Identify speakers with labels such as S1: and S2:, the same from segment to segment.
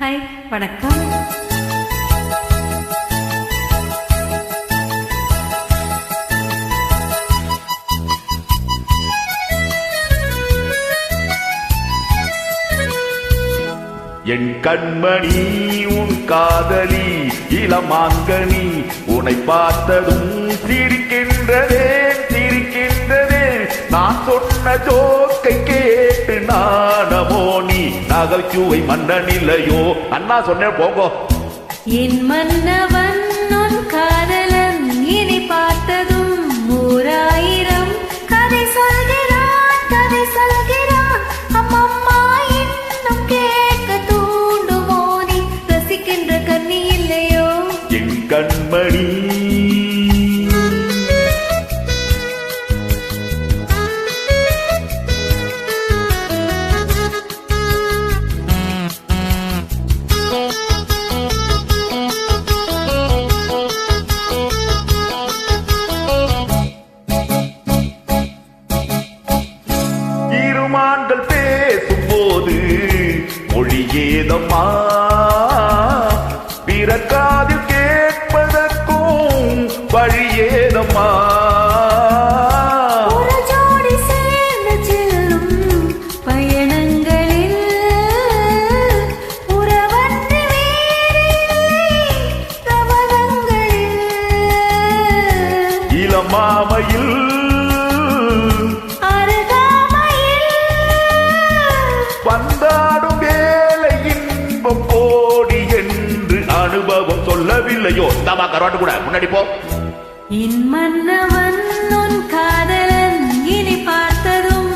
S1: Hi வணக்கம்.
S2: என் கண்மணி உன் காதலி இளமாங்கனி உன்னை பார்த்ததும் சிரிக்கின்றதே சிரிக்கின்றதே. நான் சொன்ன ஜோக்கை நாணமோ நீ நகைச்சுவை மன்னனில்லையோ அண்ணா சொன்னேன் போங்கோ.
S1: என் மன்னவன்
S2: இருமான்கள் பேசும்போது மொழி ஏதம்மா? பிறக்காதில் கேட்பதற்கும் வழி ஏதம்மா?
S1: ஒரு
S2: அனுபவம் சொல்லவில்லையோ? தாமா கருவாட்டு கூட. முன்னாடி போ.
S1: என் மன்னவன் உன் காதலன் இனி பார்த்ததும்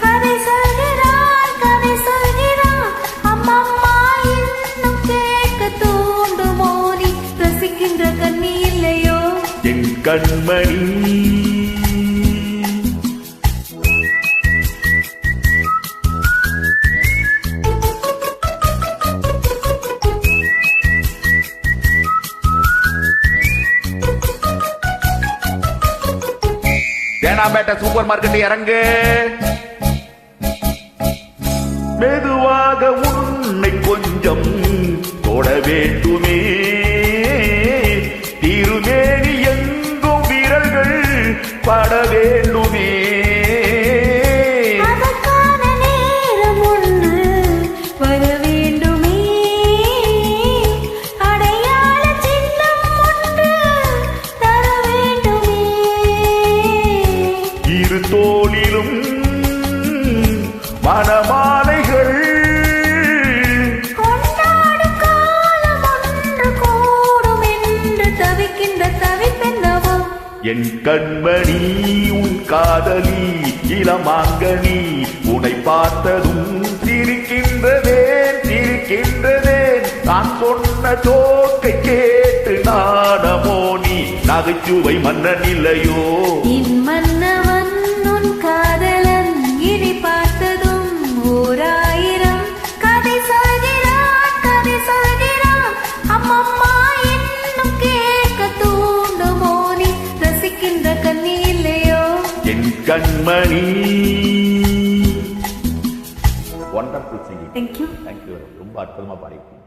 S1: கதை சொல்கிறான் கதை சொல்கிறான் அம்மம்மா இன்னும் கேட்க தூண்டுமோ? நீ ரசிக்கின்ற கண்ணி இல்லையோ?
S2: என் கண்மணி தேனாம்பேட்டை சூப்பர் மார்க்கெட் இறங்கு. மெதுவாக உன்னை கொஞ்சம் தொட வேண்டுமே. திருமேனி எங்கும் வீரர்கள் பட வேண்டும் என் கண்மணி உன் காதலி இளமாங்கனி உன்னை பார்த்ததும் சிரிக்கின்றதேன் சிரிக்கின்றதேன் நான் சொன்ன தோக்கை கேட்டு நாணமோ நீ நகைச்சுவை மன்னன் இல்லையோ? கண்மணி. ஒண்டர்ஃபுல் சிங்கிங்
S1: தேங்க்யூ
S2: தேங்க்யூ ரொம்ப அற்புதமா பாடியிருக்கீங்க.